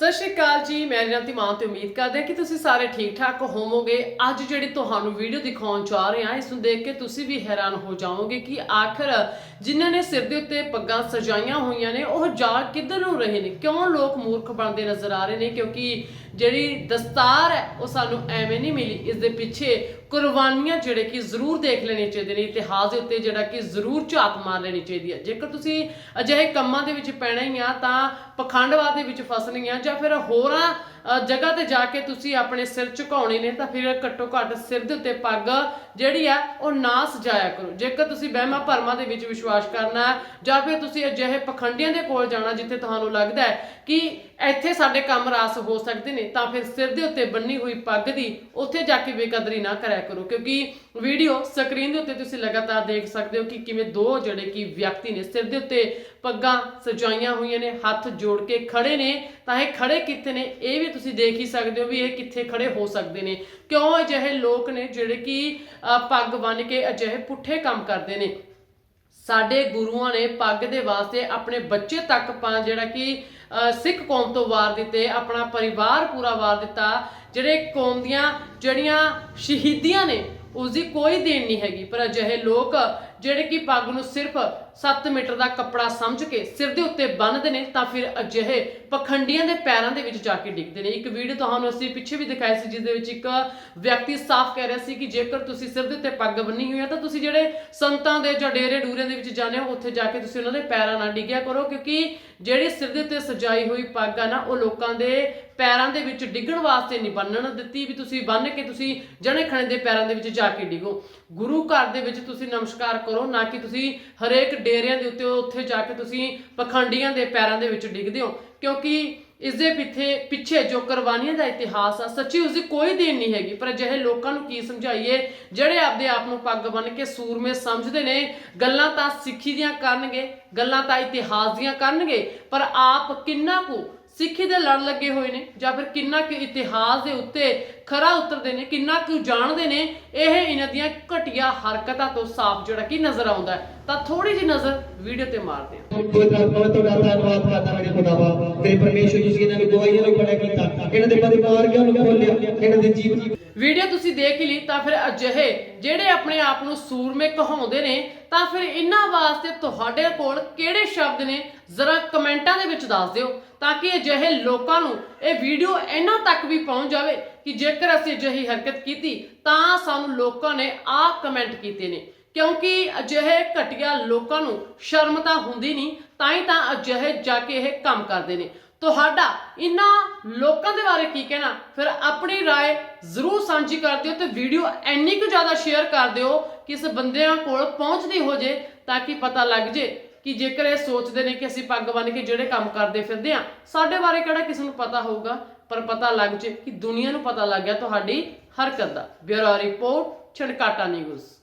ਸਤਿ ਸ਼੍ਰੀ ਅਕਾਲ ਜੀ, ਮੈਂ ਰਿਆਂਤੀ ਮਾਨ ਤੇ ਉਮੀਦ ਕਰਦੇ ਹਾਂ ਕਿ ਤੁਸੀਂ ਸਾਰੇ ਠੀਕ ਠਾਕ ਹੋਵੋਗੇ। ਅੱਜ ਜਿਹੜੀ ਤੁਹਾਨੂੰ ਵੀਡੀਓ ਦਿਖਾਉਣ ਜਾ ਰਹੇ ਹਾਂ, ਇਸ ਨੂੰ ਦੇਖ ਕੇ ਤੁਸੀਂ ਵੀ ਹੈਰਾਨ ਹੋ ਜਾਓਗੇ ਕਿ ਆਖਰ ਜਿਨ੍ਹਾਂ ਨੇ ਸਿਰ ਦੇ ਉੱਤੇ ਪੱਗਾਂ ਸਜਾਈਆਂ ਹੋਈਆਂ ਨੇ, ਉਹ ਜਾ ਕਿੱਧਰ ਨੂੰ ਰਹੇ ਨੇ? ਕਿਉਂ ਲੋਕ ਮੂਰਖ ਬਣਦੇ ਨਜ਼ਰ ਆ ਰਹੇ ਨੇ? ਕਿਉਂਕਿ ਜਿਹੜੀ ਦਸਤਾਰ ਹੈ, ਉਹ ਸਾਨੂੰ ਐਵੇਂ ਨਹੀਂ ਮਿਲੀ। ਇਸ ਦੇ ਪਿੱਛੇ ਕੁਰਬਾਨੀਆਂ ਜਿਹੜੇ ਕਿ ਜ਼ਰੂਰ ਦੇਖ ਲੈਣੀ ਚਾਹੀਦੇ ਨੇ। ਇਤਿਹਾਸ ਦੇ ਉੱਤੇ ਜਿਹੜਾ ਕਿ ਜ਼ਰੂਰ ਝਾਤ ਮਾਰ ਲੈਣੀ ਚਾਹੀਦੀ ਹੈ। ਜੇਕਰ ਤੁਸੀਂ ਅਜਿਹੇ ਕੰਮਾਂ ਦੇ ਵਿੱਚ ਪੈਣਾ ਹੀ ਆ, ਤਾਂ ਪਖੰਡਵਾਦ ਦੇ ਵਿੱਚ ਫਸਣੀਆਂ ਜਾਂ Mücevher'e hora ਜਗ੍ਹਾ ਤੇ ਜਾ ਕੇ ਤੁਸੀਂ ਆਪਣੇ ਸਿਰ ਝੁਕਾਉਣੇ ਨੇ ਤਾਂ ਫਿਰ ਘੱਟੋ ਘੱਟ ਸਿਰ ਦੇ ਉੱਤੇ ਪੱਗ ਜਿਹੜੀ ਆ, ਉਹ ਨਾ ਸਜਾਇਆ ਕਰੋ। ਜੇਕਰ ਤੁਸੀਂ ਵਹਿਮਾਂ ਭਰਮਾਂ ਦੇ ਵਿੱਚ ਵਿਸ਼ਵਾਸ ਕਰਨਾ ਹੈ, ਜਾਂ ਫਿਰ ਤੁਸੀਂ ਅਜਿਹੇ ਪਖੰਡੀਆਂ ਦੇ ਕੋਲ ਜਾਣਾ ਜਿੱਥੇ ਤੁਹਾਨੂੰ ਲੱਗਦਾ ਹੈ ਕਿ ਇੱਥੇ ਸਾਡੇ ਕੰਮ ਰਾਸ ਹੋ ਸਕਦੇ ਨੇ, ਤਾਂ ਫਿਰ ਸਿਰ ਦੇ ਉੱਤੇ ਬੰਨੀ ਹੋਈ ਪੱਗ ਦੀ ਉੱਥੇ ਜਾ ਕੇ ਬੇਕਦਰੀ ਨਾ ਕਰਿਆ ਕਰੋ। ਕਿਉਂਕਿ ਵੀਡੀਓ ਸਕਰੀਨ ਦੇ ਉੱਤੇ ਤੁਸੀਂ ਲਗਾਤਾਰ ਦੇਖ ਸਕਦੇ ਹੋ ਕਿ ਕਿਵੇਂ ਦੋ ਜਿਹੜੇ ਕਿ ਵਿਅਕਤੀ ਨੇ ਸਿਰ ਦੇ ਉੱਤੇ ਪੱਗਾਂ ਸਜਾਈਆਂ ਹੋਈਆਂ ਨੇ, ਹੱਥ ਜੋੜ ਕੇ ਖੜੇ ਨੇ। ਤਾਂ ਇਹ ਖੜੇ ਕਿੱਥੇ ਨੇ, ਇਹ ਵੀ ਤੁਸੀਂ ਦੇਖ ਹੀ ਸਕਦੇ ਹੋ ਵੀ ਇਹ ਕਿੱਥੇ ਖੜੇ ਹੋ ਸਕਦੇ ਨੇ। ਕਿਉਂ ਅਜਿਹੇ ਲੋਕ ਨੇ ਜਿਹੜੇ ਕਿ ਪੱਗ ਬੰਨ ਕੇ ਅਜਿਹੇ ਪੁੱਠੇ ਕੰਮ ਕਰਦੇ ਨੇ? ਸਾਡੇ ਗੁਰੂਆਂ ਨੇ ਪੱਗ ਦੇ ਵਾਸਤੇ ਆਪਣੇ ਬੱਚੇ ਤੱਕ ਪਾ ਜਿਹੜਾ ਕਿ ਅ, ਸਿੱਖ ਕੌਮ ਤੋਂ ਵਾਰ ਦਿੱਤੇ ਆਪਣਾ ਪਰਿਵਾਰ ਪੂਰਾ ਵਾਰ ਦਿੱਤਾ। ਜਿਹੜੇ ਕੌਮ ਦੀਆਂ ਜਿਹੜੀਆਂ ਸ਼ਹੀਦੀਆਂ ਨੇ ਉਸ ਦੀ ਕੋਈ ਦੇਣ ਨਹੀਂ ਹੈਗੀ। ਪਰ ਅਜਿਹੇ ਲੋਕ ਜਿਹੜੇ ਕਿ ਪੱਗ ਨੂੰ ਸਿਰਫ 7 ਮੀਟਰ ਦਾ ਕੱਪੜਾ ਸਮਝ ਕੇ ਸਿਰ ਦੇ ਉੱਤੇ ਬੰਨ੍ਹਦੇ ਨੇ, ਤਾਂ ਫਿਰ ਅਜਿਹੇ ਪਖੰਡੀਆਂ ਦੇ ਪੈਰਾਂ ਦੇ ਵਿੱਚ ਜਾ ਕੇ ਡਿੱਗਦੇ ਨੇ। ਇੱਕ ਵੀਡੀਓ ਤੁਹਾਨੂੰ ਅਸੀਂ ਪਿੱਛੇ ਵੀ ਦਿਖਾਈ ਸੀ, ਜਿਸ ਦੇ ਵਿੱਚ ਇੱਕ ਵਿਅਕਤੀ ਸਾਫ਼ ਕਹਿ ਰਿਹਾ ਸੀ ਕਿ ਜੇਕਰ ਤੁਸੀਂ ਸਿਰ ਦੇ ਉੱਤੇ ਪੱਗ ਬੰਨੀ ਹੋਈ ਹੈ ਤਾਂ ਤੁਸੀਂ ਜਿਹੜੇ ਸੰਤਾਂ ਦੇ ਜਾਂ ਡੇਰੇ ਡੂਰੇ ਦੇ ਵਿੱਚ ਜਾਂਦੇ ਹੋ, ਉੱਥੇ ਜਾ ਕੇ ਤੁਸੀਂ ਉਹਨਾਂ ਦੇ ਪੈਰਾਂ ਨਾਲ ਡਿੱਗਿਆ ਕਰੋ, ਕਿਉਂਕਿ ਜਿਹੜੀ ਸਿਰ ਦੇ ਉੱਤੇ ਸਜਾਈ ਹੋਈ ਪੱਗ ਆ ਨਾ, ਉਹ ਲੋਕਾਂ ਦੇ ਪੈਰਾਂ ਦੇ ਵਿੱਚ ਡਿੱਗਣ ਵਾਸਤੇ ਨਹੀਂ ਬੰਨਣ ਦਿੱਤੀ ਵੀ ਤੁਸੀਂ ਬੰਨ ਕੇ ਤੁਸੀਂ ਜਣੇ ਖਣੇ ਦੇ ਪੈਰਾਂ ਦੇ ਵਿੱਚ ਜਾ ਕੇ ਡਿੱਗੋ। ਗੁਰੂ ਘਰ ਦੇ ਵਿੱਚ ਤੁਸੀਂ ਨਮਸਕਾਰ ਕਰੋ, ਨਾ ਕਿ ਤੁਸੀਂ ਹਰੇਕ ਡੇਰਿਆਂ ਦੇ ਉੱਤੇ ਉੱਥੇ ਜਾ ਕੇ ਤੁਸੀਂ ਪਖੰਡੀਆਂ ਦੇ ਪੈਰਾਂ ਦੇ ਵਿੱਚ ਡਿੱਗਦੇ ਹੋ। ਕਿਉਂਕਿ ਇਸ ਦੇ ਪਿੱਛੇ ਪਿੱਛੇ ਜੋ ਕੁਰਬਾਨੀਆਂ ਦਾ ਇਤਿਹਾਸ ਆ, ਸੱਚੀ ਉਸ ਦੀ ਕੋਈ ਦੇਣ ਨਹੀਂ ਹੈਗੀ। ਪਰ ਅਜਿਹੇ ਲੋਕਾਂ ਨੂੰ ਕੀ ਸਮਝਾਈਏ, ਜਿਹੜੇ ਆਪਦੇ ਆਪ ਨੂੰ ਪੱਗ ਬੰਨ ਕੇ ਸੂਰਮੇ ਸਮਝਦੇ ਨੇ, ਗੱਲਾਂ ਤਾਂ ਸਿੱਖੀ ਦੀਆਂ ਕਰਨਗੇ, ਗੱਲਾਂ ਤਾਂ ਇਤਿਹਾਸ ਦੀਆਂ ਕਰਨਗੇ, ਪਰ ਆਪ ਕਿੰਨਾ ਕੁ ਸਿੱਖੀ ਦੇ ਲੜ ਲੱਗੇ ਹੋਏ ਨੇ ਜਾਂ ਫਿਰ ਕਿੰਨਾ ਕੁ ਇਤਿਹਾਸ ਦੇ ਉੱਤੇ ਖਰਾ ਉਤਰਦੇ ਨੇ ਕਿੰਨਾ ਕੁ ਜਾਣਦੇ ਨੇ ਇਹ ਇਹਨਾਂ ਦੀਆਂ ਘਟੀਆ ਹਰਕਤਾਂ ਤੋਂ ਸਾਫ਼ ਜਿਹੜਾ ਕਿ ਨਜ਼ਰ ਆਉਂਦਾ ਹੈ। ਤਾਂ ਥੋੜੀ ਜਿਹੀ ਨਜ਼ਰ ਵੀਡੀਓ ਤੇ ਮਾਰਦੇ ਹਾਂ। ਕੋਈ ਧੰਨਵਾਦ ਤੁਹਾਡਾ ਧੰਨਵਾਦ ਕਰਦਾ ਮੇਰੇ ਖੁਦਾਵਾ ਤੇ ਪਰਮੇਸ਼ਵਰ ਜੀ ਇਹਨਾਂ ਨੂੰ ਦਵਾਈਆਂ ਨੂੰ ਖੜਾ ਕੀਤਾ। ਇਹਨਾਂ ਦੇ ਪਰਿਵਾਰੀਆਂ ਨੂੰ ਖੋਲਿਆ ਇਹਨਾਂ ਦੇ ਜੀਵਨ ਵੀਡੀਓ ਤੁਸੀਂ ਦੇਖ ਲਈ ਤਾਂ ਫਿਰ ਅਜਿਹੇ ਜਿਹੜੇ ਆਪਣੇ ਆਪ ਨੂੰ ਸੂਰਮੇ ਕਹਾਉਂਦੇ ਨੇ ਤਾਂ ਫਿਰ ਇਹਨਾਂ ਵਾਸਤੇ ਤੁਹਾਡੇ ਕੋਲ ਕਿਹੜੇ ਸ਼ਬਦ ਨੇ? ਜ਼ਰਾ ਕਮੈਂਟਾਂ ਦੇ ਵਿੱਚ ਦੱਸ ਦਿਓ ਤਾਂ ਕਿ ਅਜਿਹੇ ਲੋਕਾਂ ਨੂੰ ਇਹ ਵੀਡੀਓ ਇਹਨਾਂ ਤੱਕ ਵੀ ਪਹੁੰਚ ਜਾਵੇ ਕਿ ਜੇਕਰ ਅਸੀਂ ਅਜਿਹੀ ਹਰਕਤ ਕੀਤੀ ਤਾਂ ਸਾਨੂੰ ਲੋਕਾਂ ਨੇ ਆਹ ਕਮੈਂਟ ਕੀਤੇ ਨੇ ਕਿਉਂਕਿ ਅਜਿਹੇ ਘਟੀਆ ਲੋਕਾਂ ਨੂੰ ਸ਼ਰਮ ਤਾਂ ਹੁੰਦੀ ਨਹੀਂ ਤਾਂ ਹੀ ਤਾਂ ਅਜਿਹੇ ਜਾ ਕੇ ਇਹ ਕੰਮ ਕਰਦੇ ਨੇ ਤੁਹਾਡਾ ਇਹਨਾਂ ਲੋਕਾਂ ਦੇ ਬਾਰੇ ਕੀ ਕਹਿਣਾ ਫਿਰ ਆਪਣੀ رائے ਜ਼ਰੂਰ ਸਾਂਝੀ ਕਰ ਦਿਓ ਤੇ ਵੀਡੀਓ ਇੰਨੀ ਕੁ ਜ਼ਿਆਦਾ ਸ਼ੇਅਰ ਕਰ ਦਿਓ ਕਿ ਇਸ ਬੰਦਿਆਂ ਕੋਲ ਪਹੁੰਚਦੀ ਹੋ ਜੇ ਤਾਂ ਕਿ ਪਤਾ ਲੱਗ ਜੇ ਕਿ ਜੇਕਰ ਇਹ ਸੋਚਦੇ ਨੇ ਕਿ ਅਸੀਂ ਪੱਗ ਬੰਨ ਕੇ ਜਿਹੜੇ ਕੰਮ ਕਰਦੇ ਫਿਰਦੇ ਆ ਸਾਡੇ ਬਾਰੇ ਕਿਹੜਾ ਕਿਸੇ ਨੂੰ ਪਤਾ ਹੋਊਗਾ? ਪਰ ਪਤਾ ਲੱਗ ਜੇ ਕਿ ਦੁਨੀਆ ਨੂੰ ਪਤਾ ਲੱਗ ਗਿਆ ਤੁਹਾਡੀ ਹਰਕਤ ਦਾ। Bureau report, Chhankata news.